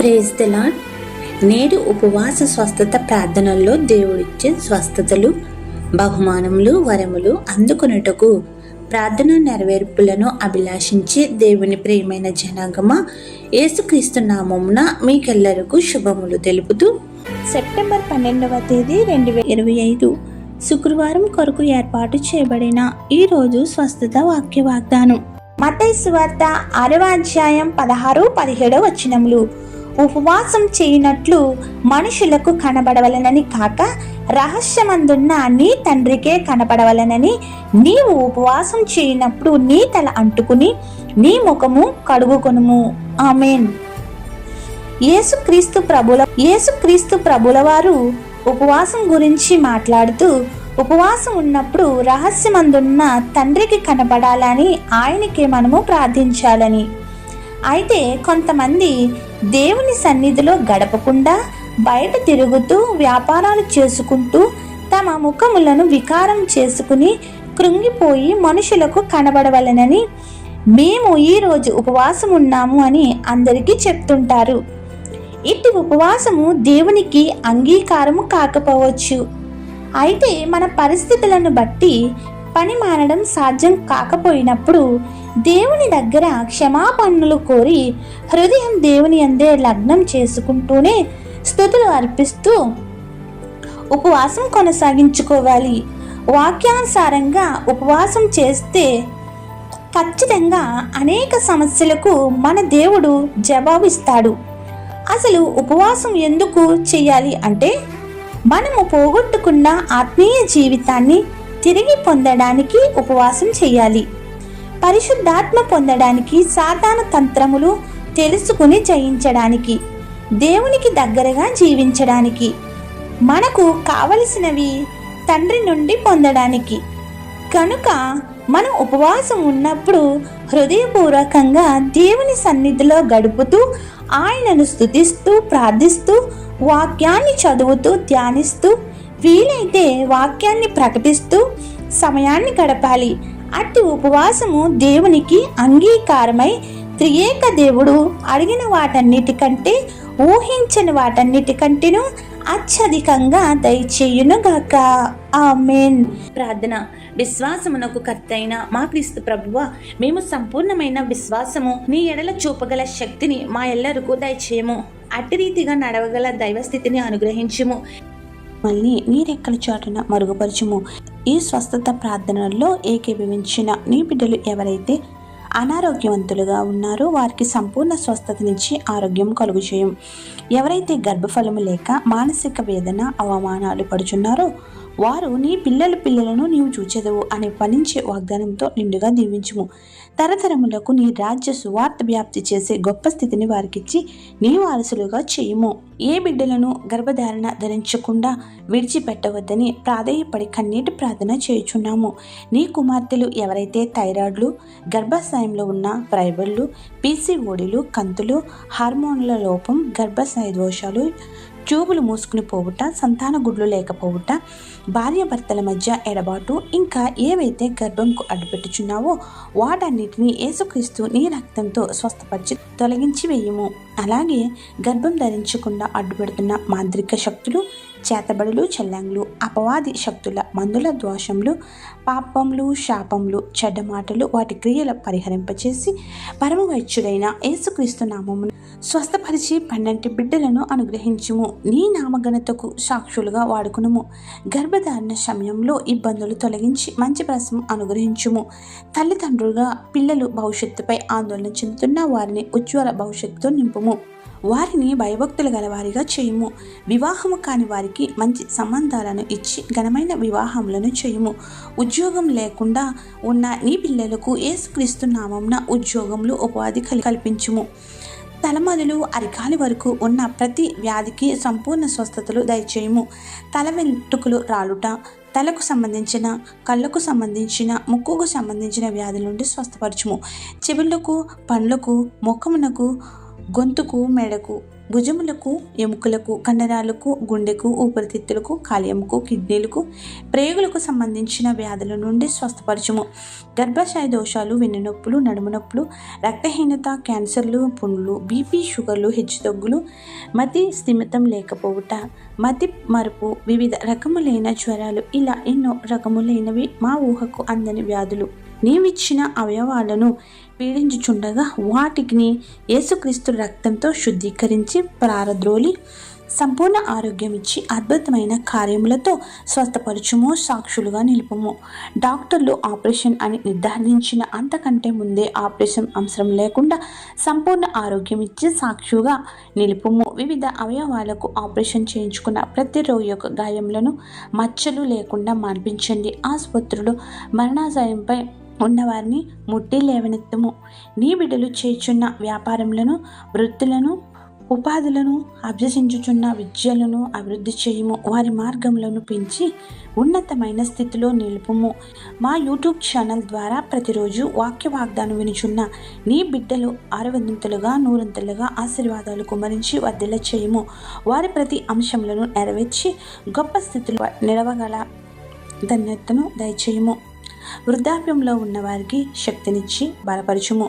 Praise lord నేడు ఉపవాస స్వస్థత ప్రార్థనల్లో దేవుడిచ్చే స్వస్థతలు బహుమానములు వరములు అందుకొనుటకు ప్రార్థన నెరవేర్పులను అభిలాషించే దేవుని ప్రియమైన జనాంగమ యేసుక్రీస్తు నామమున మీకెల్లరకు శుభములు తెలుపుతూ సెప్టెంబర్ పన్నెండవ తేదీ రెండు వేల ఇరవై ఐదు. శుక్రవారం కొరకు ఏర్పాటు చేయబడిన ఈరోజు స్వస్థత వాక్య వాగ్దానం. మతై సువార్త ఆరవ అధ్యాయం పదహారు పదిహేడవ వచనములు. ఉపవాసం చేయనట్లు మనుషులకు కనబడవలనని కాక రహస్యమందున్న నీ తండ్రికే కనపడవలనని నీవు ఉపవాసం చేయనప్పుడు నీ తల అంటుకుని నీ ముఖము కడుగుకొనుము. ఆమెన్. యేసుక్రీస్తు ప్రభుల యేసుక్రీస్తు ప్రభుల వారు ఉపవాసం గురించి మాట్లాడుతూ ఉపవాసం ఉన్నప్పుడు రహస్యమందున్న తండ్రికి కనపడాలని ఆయనకే మనము ప్రార్థించాలని. అయితే కొంతమంది దేవుని సన్నిధిలో గడపకుండా బయట తిరుగుతూ వ్యాపారాలు చేసుకుంటూ తమ ముఖములను వికారం చేసుకుని కృంగిపోయి మనుషులకు కనబడవలనని మేము ఈరోజు ఉపవాసం ఉన్నాము అని అందరికీ చెప్తుంటారు. ఇట్టి ఉపవాసము దేవునికి అంగీకారము కాకపోవచ్చు. అయితే మన పరిస్థితులను బట్టి పని మానడం సాధ్యం కాకపోయినప్పుడు దేవుని దగ్గర క్షమాపణలు కోరి హృదయం దేవుని అందే లగ్నం చేసుకుంటూనే స్థుతులు అర్పిస్తూ ఉపవాసం కొనసాగించుకోవాలి. వాక్యానుసారంగా ఉపవాసం చేస్తే ఖచ్చితంగా అనేక సమస్యలకు మన దేవుడు జవాబు ఇస్తాడు అసలు ఉపవాసం ఎందుకు చేయాలి అంటే మనము పోగొట్టుకున్న ఆత్మీయ జీవితాన్ని తిరిగి పొందడానికి ఉపవాసం చేయాలి. పరిశుద్ధాత్మ పొందడానికి సాతాన తంత్రములు తెలుసుకుని జయించడానికి దేవునికి దగ్గరగా జీవించడానికి మనకు కావలసినవి తండ్రి నుండి పొందడానికి. కనుక మనం ఉపవాసం ఉన్నప్పుడు హృదయపూర్వకంగా దేవుని సన్నిధిలో గడుపుతూ ఆయనను స్థుతిస్తూ ప్రార్థిస్తూ వాక్యాన్ని చదువుతూ ధ్యానిస్తూ వీలైతే వాక్యాన్ని ప్రకటిస్తూ సమయాన్ని గడపాలి. అట్టి ఉపవాసము దేవునికి అంగీకారమై త్రియేక దేవుడు అడిగిన వాటన్నిటికంటే ఊహించని వాటన్నిటికంటేను అత్యధికంగా దయచేయునుగాక. ఆమెన్. ప్రార్థన. విశ్వాసమునకు కర్తైన మా క్రీస్తు ప్రభువ మేము సంపూర్ణమైన విశ్వాసము నీ ఎడల చూపగల శక్తిని మా ఎల్లరికూ దయచేయము. అట్టి రీతిగా నడవగల దైవస్థితిని అనుగ్రహించుము. మళ్ళీ నీరెక్కల చాటున మరుగుపరచుము. ఈ స్వస్థత ప్రార్థనల్లో ఏకీభవించిన నీ బిడ్డలు ఎవరైతే అనారోగ్యవంతులుగా ఉన్నారో వారికి సంపూర్ణ స్వస్థతనిచ్చి ఆరోగ్యం కలుగు చేయం ఎవరైతే గర్భఫలము లేక మానసిక వేదన అవమానాలు పడుచున్నారో వారు నీ పిల్లల పిల్లలను నీవు చూచెదవు అనే ఫలించే వాగ్దానంతో నిండుగా దీవించుము. తరతరములకు నీ రాజ్య సువార్త వ్యాప్తి చేసే గొప్ప స్థితిని వారికిచ్చి నీ వారసులుగా చేయుము. ఏ బిడ్డలను గర్భధారణ ధరించకుండా విడిచిపెట్టవద్దని ప్రాధేయపడి కన్నీటి ప్రార్థన చేయుచున్నాము. నీ కుమార్తెలు ఎవరైతే థైరాయిడ్లు గర్భాశయంలో ఉన్న ప్రైబర్లు పీసీఓడిలు కంతులు హార్మోన్ల లోపం గర్భాశయ దోషాలు ట్యూబులు మూసుకుని పోవుట సంతాన గుడ్లు లేకపోవుట భార్యాభర్తల మధ్య ఎడబాటు ఇంకా ఏవైతే గర్భంకు అడ్డుపెట్టుచున్నావో వాటన్నిటిని ఏసుక్రీస్తు నీ రక్తంతో స్వస్థపరిచి తొలగించి వేయము. అలాగే గర్భం ధరించకుండా అడ్డుపెడుతున్న మాంత్రిక శక్తులు చేతబడులు చెల్లంగులు అపవాది శక్తుల మందుల దోషములు పాపములు శాపములు చెడ్డ మాటలు వాటి క్రియల పరిహరింపచేసి పరమవైద్యుడైన యేసుక్రీస్తు నామమును స్వస్థపరిచి పన్నెంటి బిడ్డలను అనుగ్రహించుము. నీ నామగణతకు సాక్షులుగా వాడుకునుము. గర్భధారణ సమయంలో ఇబ్బందులు తొలగించి మంచి ప్రసం అనుగ్రహించుము. తల్లిదండ్రులుగా పిల్లలు భవిష్యత్తుపై ఆందోళన చెందుతున్న వారిని ఉజ్వల భవిష్యత్తుతో నింపుము. వారిని భయభక్తులు గలవారిగా చేయుము. వివాహము కాని వారికి మంచి సంబంధాలను ఇచ్చి ఘనమైన వివాహములను చేయుము. ఉద్యోగం లేకుండా ఉన్న నీ పిల్లలకు ఏసుక్రీస్తు నామంన ఉద్యోగంలో ఉపాధి కలి కల్పించుము. తలమదులు అరికాలి వరకు ఉన్న ప్రతి వ్యాధికి సంపూర్ణ స్వస్థతలు దయచేయము. తల వెంట్రుకలు రాలుట తలకు సంబంధించిన కళ్ళకు సంబంధించిన ముక్కుకు సంబంధించిన వ్యాధుల నుండి స్వస్థపరచుము. చెవులకు పండ్లకు ముఖమునకు గొంతుకు మెడకు భుజములకు ఎముకలకు కండరాలకు గుండెకు ఊపిరితిత్తులకు కాలేయముకు కిడ్నీలకు ప్రేగులకు సంబంధించిన వ్యాధుల నుండి స్వస్థపరచుము. గర్భాశయ దోషాలు వెన్నునొప్పులు నడుము నొప్పులు రక్తహీనత క్యాన్సర్లు పుండ్లు బీపీ షుగర్లు హెచ్చుతగ్గులు మతి స్థిమితం లేకపోవుట మతి మరుపు వివిధ రకములైన జ్వరాలు ఇలా ఎన్నో రకములైనవి మా ఊహకు అందని వ్యాధులు. నీవిచ్చిన అవయవాలను పీడించుచుండగా వాటికి యేసుక్రీస్తు రక్తంతో శుద్ధీకరించి ప్రారద్రోలి సంపూర్ణ ఆరోగ్యం ఇచ్చి అద్భుతమైన కార్యములతో స్వస్థపరచుము సాక్షులుగా నిలుపుము. డాక్టర్లు ఆపరేషన్ అని నిర్ధారించిన అంతకంటే ముందే ఆపరేషన్ అవసరం లేకుండా సంపూర్ణ ఆరోగ్యం ఇచ్చి సాక్షుగా నిలుపుము. వివిధ అవయవాలకు ఆపరేషన్ చేయించుకున్న ప్రతి రోగి యొక్క గాయములను మచ్చలు లేకుండా మాన్పించండి ఆసుపత్రులు మరణాశయంపై ఉన్నవారిని ముట్టి లేవనెత్తము. నీ బిడ్డలు చేర్చున్న వ్యాపారములను వృత్తులను ఉపాధులను అభ్యసించుచున్న విద్యలను అభివృద్ధి చేయము. వారి మార్గములను పెంచి ఉన్నతమైన స్థితిలో నిలుపుము. మా యూట్యూబ్ ఛానల్ ద్వారా ప్రతిరోజు వాక్య వాగ్దానం వినుచున్న నీ బిడ్డలు ఆరవంతులుగా నూరంతులుగా ఆశీర్వాదాలు కుమరించి వర్ధిల్ల చేయము. వారి ప్రతి అంశములను నెరవేర్చి గొప్ప స్థితిలో నిలవగల ధన్యతను దయచేయము. వృద్ధాప్యంలో ఉన్నవారికి శక్తినిచ్చి బలపరచుము.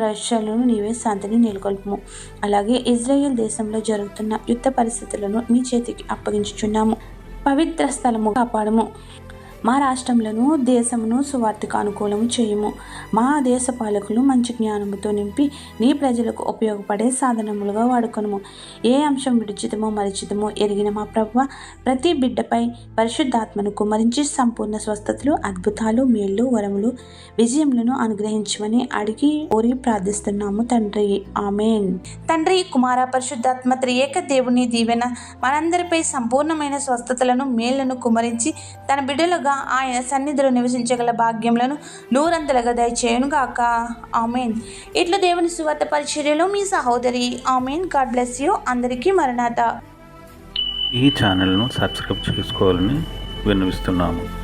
రష్యాలను నీవే శాంతిని నెలకొల్పము. అలాగే ఇజ్రాయెల్ దేశంలో జరుగుతున్న యుద్ధ పరిస్థితులను మీ చేతికి అప్పగించుచున్నాము. పవిత్ర స్థలము కాపాడము. మా రాష్ట్రంలోను దేశమును సువార్తకు అనుకూలము చేయము. మా దేశ పాలకులు మంచి జ్ఞానముతో నింపి నీ ప్రజలకు ఉపయోగపడే సాధనములుగా వాడుకొనుము. ఏ అంశం విడిచితమో మరిచితమో ఎరిగిన మా ప్రభు ప్రతి బిడ్డపై పరిశుద్ధాత్మను కుమరించి సంపూర్ణ స్వస్థతలు అద్భుతాలు మేళ్ళు వరములు విజయములను అనుగ్రహించమని అడిగి ఓరి ప్రార్థిస్తున్నాము తండ్రి. ఆమెన్. తండ్రి కుమార పరిశుద్ధాత్మ త్రియేక దేవుని దీవెన మనందరిపై సంపూర్ణమైన స్వస్థతలను మేళ్ళను కుమరించి తన బిడ్డలుగా ఆయన సన్నిధిలో నివసించగల భాగ్యములను నూరంతలుగా దయచేయునుగాక. ఆమెన్. ఇట్లు దేవుని సువార్త పరిచర్యలో మీ సహోదరి ఆమెన్. God bless you. అందరికీ మరణాత. ఈ ఛానల్ను సబ్స్క్రైబ్ చేసుకోవాలని విన్నవిస్తున్నాము.